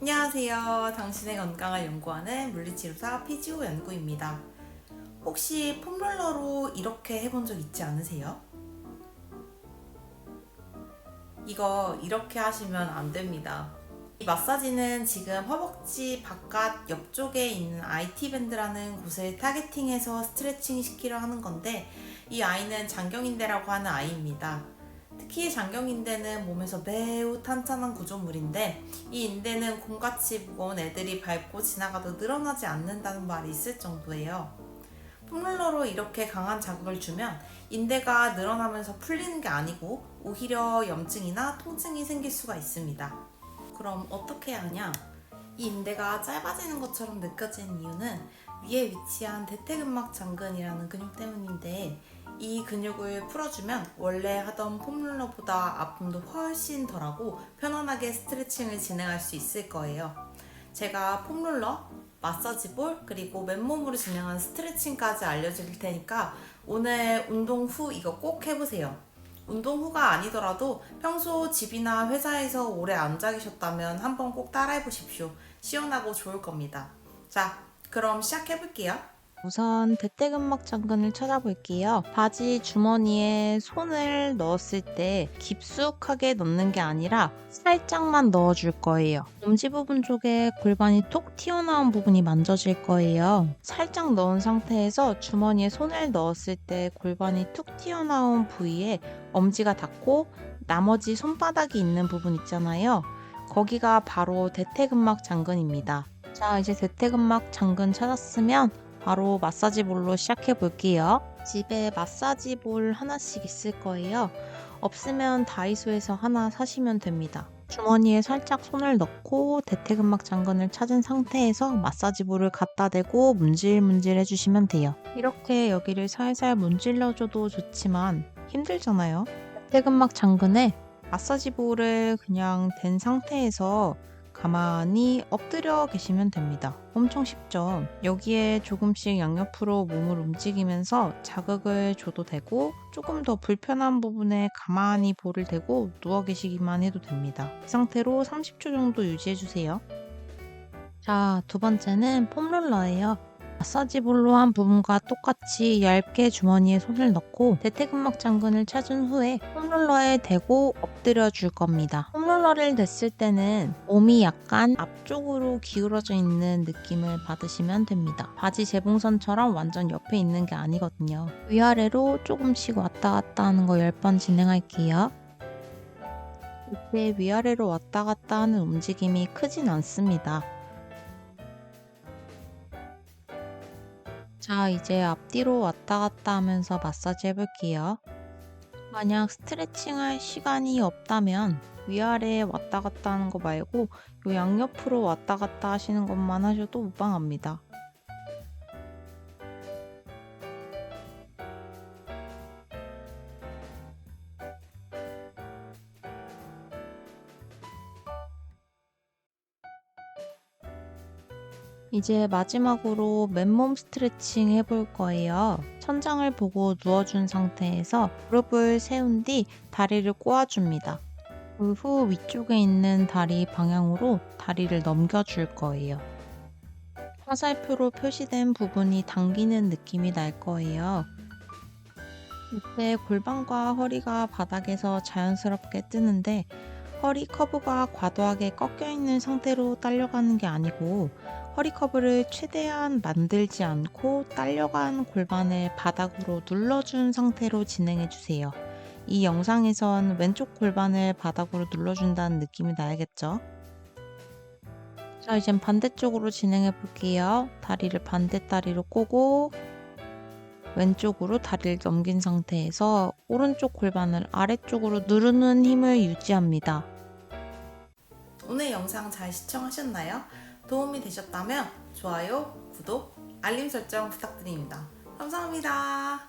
안녕하세요. 당신의 건강을 연구하는 물리치료사 피지오 연구입니다. 혹시 폼롤러로 이렇게 해본 적 있지 않으세요? 이거 이렇게 하시면 안 됩니다. 이 마사지는 지금 허벅지 바깥 옆쪽에 있는 IT 밴드라는 곳을 타겟팅해서 스트레칭 시키려 하는 건데 이 아이는 장경인대라고 하는 아이입니다. 특히 장경인대는 몸에서 매우 탄탄한 구조물인데 이 인대는 곰같이 무거운 애들이 밟고 지나가도 늘어나지 않는다는 말이 있을 정도예요. 폼롤러로 이렇게 강한 자극을 주면 인대가 늘어나면서 풀리는 게 아니고 오히려 염증이나 통증이 생길 수가 있습니다. 그럼 어떻게 하냐? 이 인대가 짧아지는 것처럼 느껴지는 이유는 위에 위치한 대퇴근막 장근이라는 근육 때문인데 이 근육을 풀어주면 원래 하던 폼롤러보다 아픔도 훨씬 덜하고 편안하게 스트레칭을 진행할 수 있을 거예요. 제가 폼롤러, 마사지볼, 그리고 맨몸으로 진행한 스트레칭까지 알려드릴 테니까 오늘 운동 후 이거 꼭 해보세요. 운동 후가 아니더라도 평소 집이나 회사에서 오래 앉아 계셨다면 한번 꼭 따라해 보십시오. 시원하고 좋을 겁니다. 자, 그럼 시작해 볼게요. 우선 대퇴근막 장근을 찾아볼게요. 바지 주머니에 손을 넣었을 때 깊숙하게 넣는 게 아니라 살짝만 넣어줄 거예요. 엄지 부분 쪽에 골반이 톡 튀어나온 부분이 만져질 거예요. 살짝 넣은 상태에서 주머니에 손을 넣었을 때 골반이 툭 튀어나온 부위에 엄지가 닿고 나머지 손바닥이 있는 부분 있잖아요. 거기가 바로 대퇴근막 장근입니다. 자, 이제 대퇴근막 장근 찾았으면 바로 마사지 볼로 시작해 볼게요. 집에 마사지 볼 하나씩 있을 거예요. 없으면 다이소에서 하나 사시면 됩니다. 주머니에 살짝 손을 넣고 대퇴근막 장근을 찾은 상태에서 마사지 볼을 갖다 대고 문질문질 해주시면 돼요. 이렇게 여기를 살살 문질러줘도 좋지만 힘들잖아요. 대퇴근막 장근에 마사지 볼을 그냥 댄 상태에서 가만히 엎드려 계시면 됩니다. 엄청 쉽죠? 여기에 조금씩 양옆으로 몸을 움직이면서 자극을 줘도 되고 조금 더 불편한 부분에 가만히 볼을 대고 누워 계시기만 해도 됩니다. 이 상태로 30초 정도 유지해 주세요. 자, 두 번째는 폼롤러예요. 마사지 볼로 한 부분과 똑같이 얇게 주머니에 손을 넣고 대퇴근막 장근을 찾은 후에 폼롤러에 대고 엎드려 줄 겁니다. 폼롤러를 댔을 때는 몸이 약간 앞쪽으로 기울어져 있는 느낌을 받으시면 됩니다. 바지 재봉선처럼 완전 옆에 있는 게 아니거든요. 위아래로 조금씩 왔다 갔다 하는 거 10번 진행할게요. 이때 위아래로 왔다 갔다 하는 움직임이 크진 않습니다. 자, 이제 앞뒤로 왔다 갔다 하면서 마사지 해볼게요. 만약 스트레칭 할 시간이 없다면 위아래 왔다 갔다 하는 거 말고 요 양옆으로 왔다 갔다 하시는 것만 하셔도 무방합니다. 이제 마지막으로 맨몸 스트레칭 해볼 거예요. 천장을 보고 누워준 상태에서 무릎을 세운 뒤 다리를 꼬아줍니다. 그 후 위쪽에 있는 다리 방향으로 다리를 넘겨줄 거예요. 화살표로 표시된 부분이 당기는 느낌이 날 거예요. 이때 골반과 허리가 바닥에서 자연스럽게 뜨는데 허리 커브가 과도하게 꺾여 있는 상태로 딸려가는 게 아니고 허리 커브를 최대한 만들지 않고 딸려간 골반을 바닥으로 눌러준 상태로 진행해 주세요. 이 영상에선 왼쪽 골반을 바닥으로 눌러준다는 느낌이 나야겠죠? 자, 이젠 반대쪽으로 진행해 볼게요. 다리를 반대 다리로 꼬고 왼쪽으로 다리를 넘긴 상태에서 오른쪽 골반을 아래쪽으로 누르는 힘을 유지합니다. 오늘 영상 잘 시청하셨나요? 도움이 되셨다면 좋아요, 구독, 알림 설정 부탁드립니다. 감사합니다.